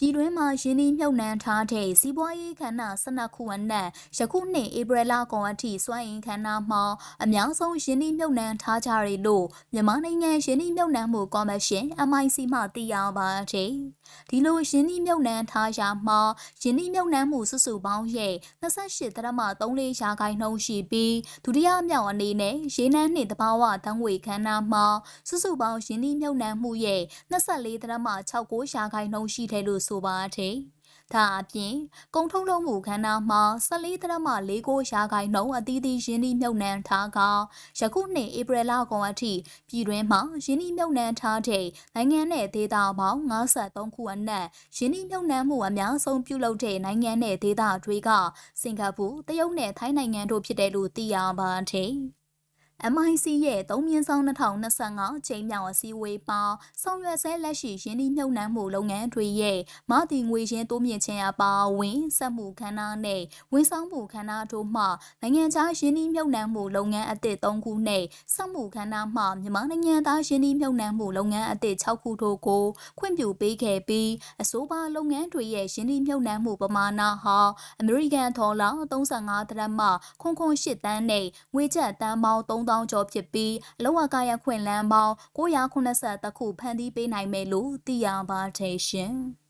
ရင်းနှီးမြှုပ်နှံထားတဲ့စီးပွားရေးခန္ဓာ12ခုအနက်ယခုနှစ်ဧပြီလကုန်အထိစွမ်းအင်ခန္ဓာမှာအများဆုံးရင်းနှီးမြှုပ်နှံထားကြရလို့မြန်မာနိုင်ငံရင်းနှီးမြှုပ်နှံမှုကော်မရှင် MIC မှသိရပါတယ်။ ဒီလိုရင်းနှီးမြှုပ်နှံထားရာမှာရင်းနှီးမြှုပ်နှံမှုစုစုပေါင်းရဲ့28.34ရာခိုင်နှုန်းရှိပြီးဒုတိယမြောက်အနေနဲ့ရေနံနှင့်တဘာဝတံငွေခန္ဓာမှာစုစုပေါင်းရင်းနှီးမြှုပ်နှံမှုရဲ့24.69ရာခိုင်နှုန်းရှိတယ်လို့ဆိုပါတယ်။ ဒါအပြင်ကုန်ထုတ်လုပ်မှုခန္ဓာမှာ14.49ရာခိုင်နှုန်းအသီးသီးရင်းနှီးမြှုပ်နှံထားကယခုနှစ်ဧပြီလကုန်အထိပြည်တွင်းမှာရင်းနှီးမြှုပ်နှံထားတဲ့နိုင်ငံနဲ့ဒေသပေါင်း53ခုအနက်ရင်းနှီးမြှုပ်နှံမှုအများဆုံးပြုလုပ်တဲ့နိုင်ငံနဲ့ဒေသတွေကစင်ကာပူ၊တရုတ်နဲ့ထိုင်းနိုင်ငံတို့ဖြစ်တယ်လို့သိရပါတယ်။ MIC ရဲ့3မြင်းဆောင်2025ချိန်မြောက်အစည်းအဝေးပါဆောင်ရွက်ဆဲလက်ရှိရင်းနှီးမြှုပ်နှံမှုလုပ်ငန်းတွေရဲ့မတည်ငွေရင်းတိုးမြင့်ခြင်းအပါအဝင်စက်မှုခန္ဓာနဲ့ဝန်ဆောင်မှုခန္ဓာတို့မှနိုင်ငံခြားရင်းနှီးမြှုပ်နှံမှုလုပ်ငန်းအသစ်3ခုနဲ့စက်မှုခန္ဓာမှမြန်မာနိုင်ငံသားရင်းနှီးမြှုပ်နှံမှုလုပ်ငန်းအသစ်6ခုတို့ကိုခွင့်ပြုပေးခဲ့ပြီးအဆိုပါလုပ်ငန်းတွေရဲ့ရင်းနှီးမြှုပ်နှံမှုပမာဏဟာအမေရိကန်ဒေါ်လာ35ဒရက်မှခွန်ခွန်8တန်းနဲ့ငွေကျပ်တန်းပေါင်း3000ကျော်ဖြစ်ပြီးအလောက်ကရခွင့်လန်းပေါင်း980ခုဖန်တီးပေးနိုင်မယ်လို့သိရပါတယ်ရှင်။